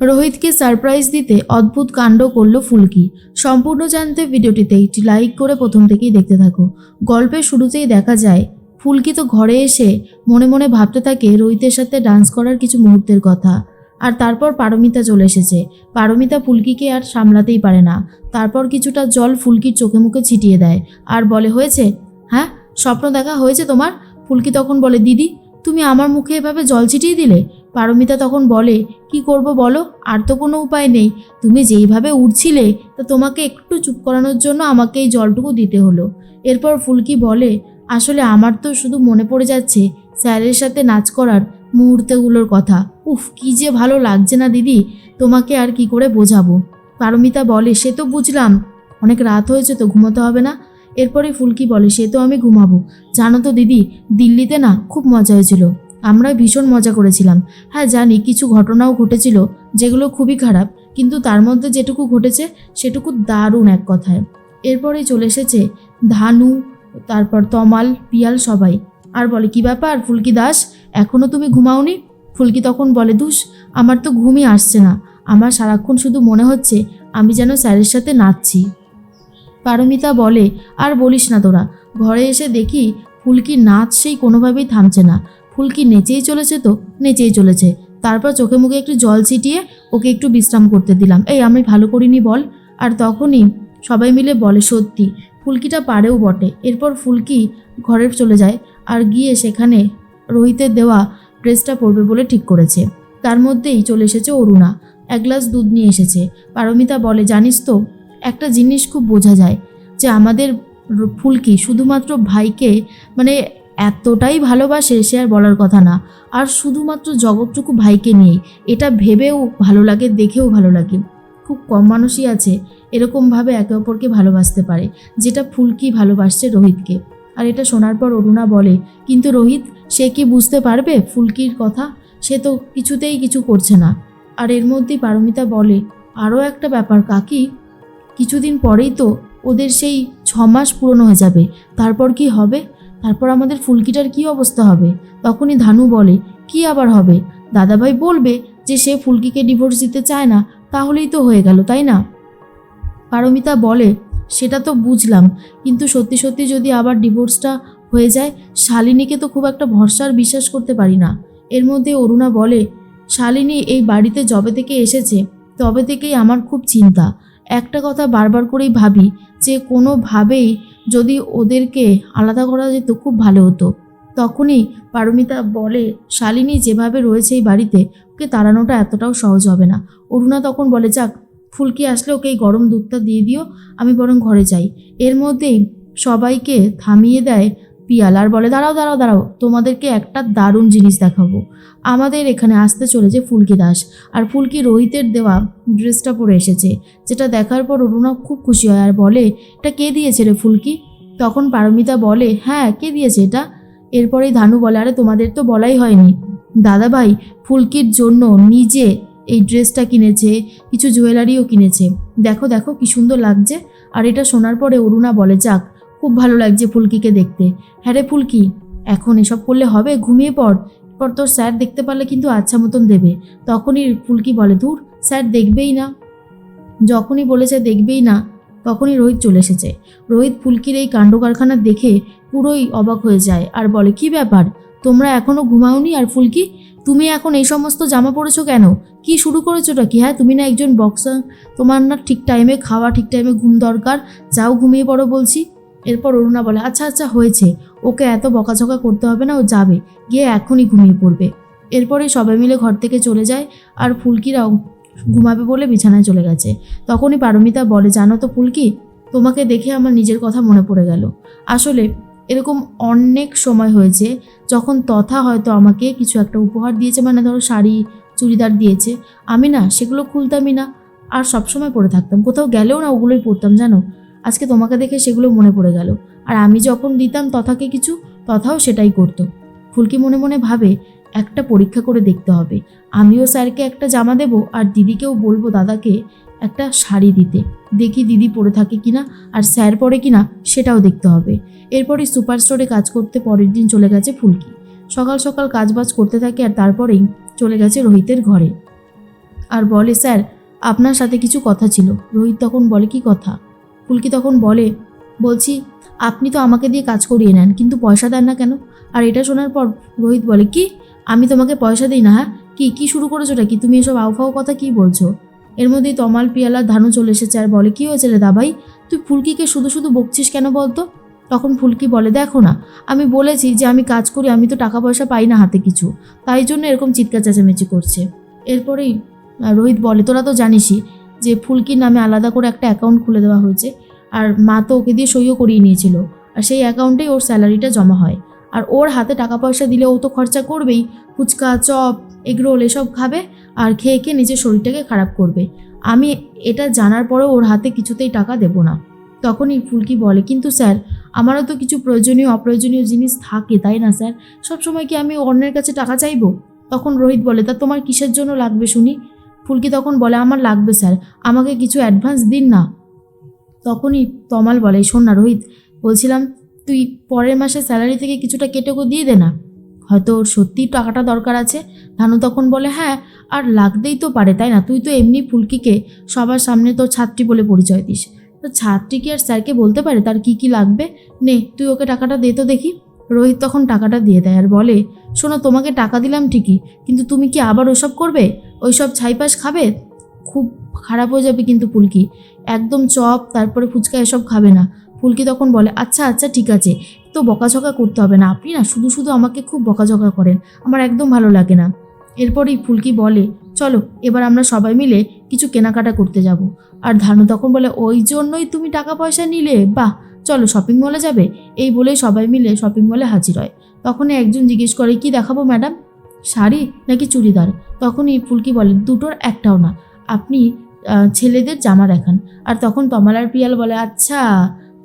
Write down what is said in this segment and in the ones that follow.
রোহিতকে surprise দিতে অদ্ভুত কাণ্ড করল ফুলকি। সম্পূর্ণ জানতে ভিডিওটিতে একটি লাইক করে প্রথম থেকেই দেখতে থাকো। গল্পের শুরুতেই দেখা যায়, ফুলকি তো ঘরে এসে মনে মনে ভাবতে থাকে রোহিতের সাথে ডান্স করার কিছু মুহূর্তের কথা। আর তারপর পারমিতা চলে এসেছে। পারমিতা ফুলকিকে আর সামলাতেই পারে না। তারপর কিছুটা জল ফুলকির চোখে মুখে ছিটিয়ে দেয়। আর বলে, হয়েছে? হ্যাঁ স্বপ্ন দেখা হয়েছে তোমার? ফুলকি তখন বলে, দিদি তুমি আমার মুখে এভাবে জল ছিটিয়ে দিলে? পারমিতা তখন বলে, কি করব বলো? আর তো কোনো উপায় নেই। তুমি যেইভাবে উঠছিলে তা তোমাকে একটু চুপ করানোর জন্য আমাকে এই জলটুকু দিতে হলো। এরপর ফুলকি বলে, আসলে আমার তো শুধু মনে পড়ে যাচ্ছে স্যারের সাথে নাচ করার মুহূর্তগুলোর কথা। উফ, কি যে ভালো লাগছে না দিদি, তোমাকে আর কি করে বোঝাবো? পারমিতা বলে, সে তো বুঝলাম। অনেক রাত হয়েছে তো ঘুমোতে হবে না। এরপরে ফুলকি বলে, সে তো আমি ঘুমাবো। জানো তো দিদি, দিল্লিতে না খুব মজা হয়েছিল। আমরা ভীষণ মজা করেছিলাম। হ্যাঁ জানি কিছু ঘটনাও ঘটেছিল যেগুলো খুবই খারাপ, কিন্তু তার মধ্যে যেটুকু ঘটেছে সেটুকু দারুণ এক কথায়। এরপরে চলে এসেছে ধানু, তারপর তমাল, পিয়াল সবাই। আর বলে, কি ব্যাপার ফুলকি দাস এখনও তুমি ঘুমাওনি? ফুলকি তখন বলে, দুস, আমার তো ঘুমই আসছে না। আমার সারাক্ষণ শুধু মনে হচ্ছে আমি যেন স্যারের সাথে নাচছি। পারমিতা বলে, আর বলিস না তোরা, ঘরে এসে দেখি ফুলকি নাচ সেই কোনোভাবেই থামছে না। ফুলকি নেচেই চলেছে তো, নেচেই চলেছে। তারপর চোখে মুখে একটু জল ছিটিয়ে ওকে একটু বিশ্রাম করতে দিলাম। এই, আমি ভালো করিনি বল। আর তখনই সবাই মিলে বলে, সত্যি, ফুলকিটা পারেও বটে। এরপর ফুলকি ঘরে চলে যায় আর গিয়ে সেখানে রোহিতের দেওয়া ড্রেসটা পরবে বলে ঠিক করেছে। তার মধ্যেই চলে এসেছে অরুণা। এক গ্লাস দুধ নিয়ে এসেছে। পারমিতা বলে, জানিস তো একটা জিনিস খুব বোঝা যায় যে আমাদের ফুলকি শুধুমাত্র ভাইকে মানে এতটাই ভালোবাসে সে আর বলার কথা না। আর শুধুমাত্র জগৎটুকু ভাইকে নিয়েই। এটা ভেবেও ভালো লাগে, দেখেও ভালো লাগে। খুব কম মানুষই আছে এরকমভাবে একে অপরকে ভালোবাসতে পারে, যেটা ফুলকি ভালোবাসছে রোহিতকে। আর এটা শোনার পর অরুণা বলে, কিন্তু রোহিত, সে কি বুঝতে পারবে ফুলকির কথা? সে তো কিছুতেই কিছু করছে না। আর এর মধ্যেই পারমিতা বলে, আরও একটা ব্যাপার, কাকি। কিছুদিন পরেই তো ওদের সেই ছ মাস পূরণ হয়ে যাবে। তারপর কি হবে? তারপর আমাদের ফুলকিটার কি অবস্থা হবে? তখনই ধানু বলে, কি আবার হবে? দাদাভাই বলবে যে সে ফুলকিকে ডিভোর্স দিতে চায় না, তাহলেই তো হয়ে গেল, তাই না? পারমিতা বলে, সেটা তো বুঝলাম, কিন্তু সত্যি সত্যি যদি আবার ডিভোর্সটা হয়ে যায়, শালিনীকে তো খুব একটা ভরসার বিশ্বাস করতে পারি না। এর মধ্যে অরুণা বলে, শালিনী এই বাড়িতে যবে থেকে এসেছে, তবে থেকেই আমার খুব চিন্তা। একটা কথা বারবার করেই ভাবি যে কোনোভাবেই যদি ওদেরকে আলাদা করা যেত খুব ভালো হতো। তখনই পারমিতা বলে, শালিনী যেভাবে রয়েছে এই বাড়িতে, ওকে তাড়ানোটা এতটাও সহজ হবে না। অরুণা তখন বলে, যাক, ফুলকি আসলে ওকে এই গরম দুধটা দিয়ে দিও, আমি বরং ঘরে যাই। এর মধ্যেই সবাইকে থামিয়ে দেয় পিয়াল, আর বলে, দাঁড়াও দাঁড়াও দাঁড়াও, তোমাদেরকে একটা দারুণ জিনিস দেখাবো। আমাদের এখানে আসতে চলেছে ফুলকি দাস, আর ফুলকি রোহিতের দেওয়া ড্রেসটা পরে এসেছে, যেটা দেখার পর অরুণা খুব খুশি হয়, আর বলে, এটা কে দিয়েছে রে ফুলকি? তখন পারমিতা বলে হ্যাঁ কে দিয়েছে এটা? এরপরেই ধানু বলে, আরে, তোমাদের তো বলাই হয়নি। দাদাভাই ফুলকির জন্য নিজে এই ড্রেসটা কিনেছে, কিছু জুয়েলারিও কিনেছে। দেখো দেখো, কি সুন্দর লাগছে। আর এটা শোনার পরে অরুণা বলে, যাক খুব ভালো লাগছে ফুলকিকে দেখতে। হ্যাঁ রে ফুলকি, এখন এসব করলে হবে? ঘুমিয়ে পড়। পর তোর স্যার দেখতে পারলে কিন্তু আচ্ছা মতন দেবে। তখনই ফুলকি বলে দূর স্যার দেখবেই না। যখনই বলেছে দেখবেই না, তখনই রোহিত চলে এসেছে। রোহিত ফুলকির এই কাণ্ড কারখানা দেখে পুরোই অবাক হয়ে যায় আর বলে, কি ব্যাপার? তোমরা এখনও ঘুমাওনি? আর ফুলকি, তুমি এখন এই সমস্ত জামা পরেছো কেন? কি শুরু করেছোটা কি? হ্যাঁ তুমি না একজন বক্সার তোমার না ঠিক টাইমে খাওয়া, ঠিক টাইমে ঘুম দরকার? যাও ঘুমিয়ে পড়ো বলছি। এরপর অরুণা বলে আচ্ছা আচ্ছা হয়েছে। ওকে এত বকাঝকা করতে হবে না, ও যাবে। গিয়ে এখনই ঘুমিয়ে পড়বে। এরপরে সবাই মিলে ঘর থেকে চলে যায় আর ফুলকিরাও ঘুমাবে বলে বিছানায় চলে গেছে। তখনই পারমিতা বলে, জানো তো ফুলকি, তোমাকে দেখে আমার নিজের কথা মনে পড়ে গেল। আসলে এরকম অনেক সময় হয়েছে, যখন তথা হয়তো আমাকে কিছু একটা উপহার দিয়েছে মানে ধরো শাড়ি, চুড়িদার দিয়েছে। আমি না সেগুলো খুলতামই না, আর সবসময় পরে থাকতাম। কোথাও গেলেও না ওগুলোই পরতাম জানো? আজকে তোমাকে দেখে সেগুলো মনে পড়ে গেল। আর আমি যখন দিতাম তথাকে কিছু, তথাও সেটাই করতো। ফুলকি মনে মনে ভাবে, একটা পরীক্ষা করে দেখতে হবে। আমিও স্যারকে একটা জামা দেব আর দিদিকেও বলব দাদাকে একটা শাড়ি দিতে। দেখি দিদি পরে থাকে কিনা আর স্যার পরে কিনা সেটাও দেখতে হবে। এরপরে সুপার স্টোরে কাজ করতে পরের দিন চলে গেছে ফুলকি। সকাল সকাল কাজবাজ করতে থাকে আর তারপরেই চলে গেছে রোহিতের ঘরে। আর বলে, স্যার, আপনার সাথে কিছু কথা ছিল। রোহিত তখন বলে, কি কথা? ফুলকি তখন বলে, বলছি, আপনি তো আমাকে দিয়ে কাজ করিয়ে নেন, কিন্তু পয়সা দেন না কেন? আর এটা শোনার পর রোহিত বলে, কি? আমি তোমাকে পয়সা দিই না হ্যাঁ? কি কি শুরু করেছ কি তুমি এসব আউফাও কথা কি বলছো? এর মধ্যেই তমাল পিয়ালা ধানু চলে এসেছে আর বলে, কি হয়েছে রে দাবাই? তুই ফুলকিকে শুধু শুধু বকছিস কেন বলতো? তখন ফুলকি বলে, দেখো না, আমি বলেছি যে আমি কাজ করি, আমি তো টাকা পয়সা পাই না হাতে কিছু। তাই জন্য এরকম চিৎকার চেঁচামেচি করছে। এরপরেই রোহিত বলে, তোরা তো জানিসই যে ফুলকির নামে আলাদা করে একটা অ্যাকাউন্ট খুলে দেওয়া হয়েছে। আর মা তো ওকে দিয়ে সইও করিয়ে নিয়েছিল। আর সেই অ্যাকাউন্টেই ওর স্যালারিটা জমা হয়। আর ওর হাতে টাকা পয়সা দিলে ও তো খরচা করবেই। ফুচকা, চপ, এগরোল এসব খাবে আর খেয়ে খেয়ে নিজের শরীরটাকে খারাপ করবে। আমি এটা জানার পরেও ওর হাতে কিছুতেই টাকা দেবো না। তখনই ফুলকি বলে, কিন্তু স্যার, আমারও তো কিছু প্রয়োজনীয়, অপ্রয়োজনীয় জিনিস থাকে, তাই না স্যার? সবসময় কি আমি অন্যের কাছে টাকা চাইব? তখন রোহিত বলে, তা তোমার কিসের জন্য লাগবে শুনি? ফুলকি তখন বলে, আমার লাগবে স্যার, আমাকে কিছু অ্যাডভান্স দিন না। তখনই তমাল বলে শোন না রোহিত, বলছিলাম তুই পরের মাসে স্যালারি থেকে কিছুটা কেটে ওকে দিয়ে দে না। হয়তো ওর সত্যিই টাকাটা দরকার আছে। ধানু তখন বলে হ্যাঁ আর লাগতেই তো পারে, তাই না? তুই তো এমনি ফুলকিকে সবার সামনে তোর ছাত্রী বলে পরিচয় দিস। তো ছাত্রী কি আর স্যারকে বলতে পারে? তার কি কি লাগবে? নে, তুই ওকে টাকাটা দে তো দেখি। রোহিত তখন টাকাটা দিয়ে দেয় আর বলে শোনো, তোমাকে টাকা দিলাম ঠিকই, কিন্তু তুমি কি আবার ওসব করবে? ওইসব ছাইপাস খাবে? খুব খারাপ হয়ে যাবে কিন্তু ফুলকি। একদম চপ, তারপরে ফুচকা এসব খাবে না। ফুলকি তখন বলে আচ্ছা আচ্ছা ঠিক আছে। তো বকাঝকা করতে হবে না, আপনি না শুধু শুধু আমাকে খুব বকাঝকা করেন। আমার একদম ভালো লাগে না। এরপরেই ফুলকি বলে, চলো, এবার আমরা সবাই মিলে কিছু কেনাকাটা করতে যাব। আর ধানু তখন বলে, ওই জন্যই তুমি টাকা পয়সা নিলে, বাহ! চলো শপিং মলে যাবে? এই বলেই সবাই মিলে শপিং মলে হাজির হয়। তখনই একজন জিজ্ঞেস করে, কি দেখাবো ম্যাডাম? শাড়ি নাকি চুড়িদার? তখনই ফুলকি বলে, দুটোর একটাও না। আপনি ছেলেদের জামা দেখান। আর তখন তমালার পিয়াল বলে আচ্ছা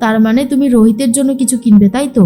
তার মানে তুমি রোহিতের জন্য কিছু কিনবে, তাই তো?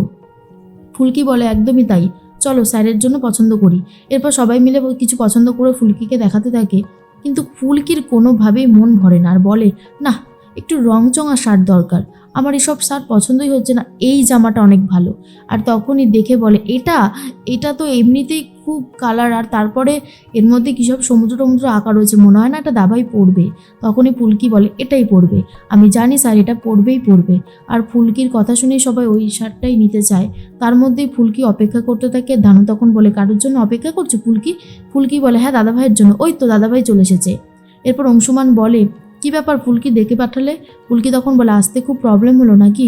ফুলকি বলে, একদমই তাই। চলো, স্যারের জন্য পছন্দ করি। এরপর সবাই মিলে কিছু পছন্দ করে ফুলকিকে দেখাতে থাকে। কিন্তু ফুলকির কোনোভাবেই মন ভরে না আর বলে না একটু রংচঙা শার্ট দরকার। আমার এসব শার্ট পছন্দই হচ্ছে না। এই জামাটা অনেক ভালো। আর তখনই দেখে বলে, এটা? এটা তো এমনিতেই খুব কালার আর তারপরে এর মধ্যে কী সব সমুদ্র টমুদ্র আঁকা রয়েছে? মনে হয় না এটা দাবাই পড়বে তখনই ফুলকি বলে, এটাই পড়বে আমি জানি স্যার, এটা পড়বেই পড়বে আর ফুলকির কথা শুনেই সবাই ওই শার্টটাই নিতে চায় তার মধ্যেই ফুলকি অপেক্ষা করতে থাকে। ধানু তখন বলে, কারোর জন্য অপেক্ষা করছে ফুলকি? ফুলকি বলে হ্যাঁ দাদাভাইয়ের জন্য। ওই তো, দাদাভাই চলে এসেছে। এরপর অংশুমান বলে কি ব্যাপার ফুলকি ডেকে পাঠালে? ফুলকি তখন বলে, আসতে খুব প্রবলেম হলো নাকি?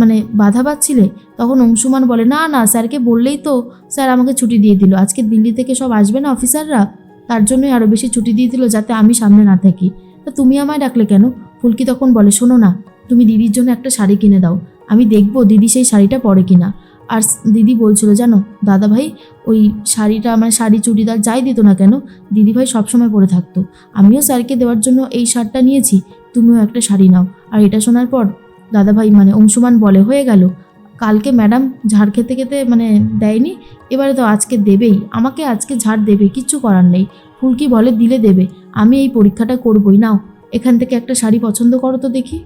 মানে বাধা পাচ্ছিলে? তখন অংশুমান বলে, না না, স্যারকে বললেই তো স্যার আমাকে ছুটি দিয়ে দিল। আজকে দিল্লি থেকে সব আসবে না অফিসাররা? তার জন্যই আরও বেশি ছুটি দিয়ে দিল যাতে আমি সামনে না থাকি। তা তুমি আমায় ডাকলে কেন? ফুলকি তখন বলে, শোনো না, তুমি দিদির জন্য একটা শাড়ি কিনে দাও। আমি দেখব দিদি সেই শাড়িটা পরে কিনা। আর দিদি বলছিল, জানো দাদা ভাই ওই শাড়িটা আমার শাড়ি চুড়িদার যাই দিত না কেন দিদি ভাই সবসময় পরে থাকতো। আমিও স্যারকে দেওয়ার জন্য এই শার্টটা নিয়েছি, তুমিও একটা শাড়ি নাও। আর এটা শোনার পর দাদা ভাই মানে অংশুমান বলে, হয়ে গেল। কালকে ম্যাডাম ঝাড় খেতে খেতে মানে দেয়নি, এবারে তো আজকে দেবেই। আমাকে আজকে ঝাড় দেবে, কিচ্ছু করার নেই। ফুলকি বলে, দিলে দেবে। আমি এই পরীক্ষাটা করবই, নাও। এখান থেকে একটা শাড়ি পছন্দ করো তো দেখি।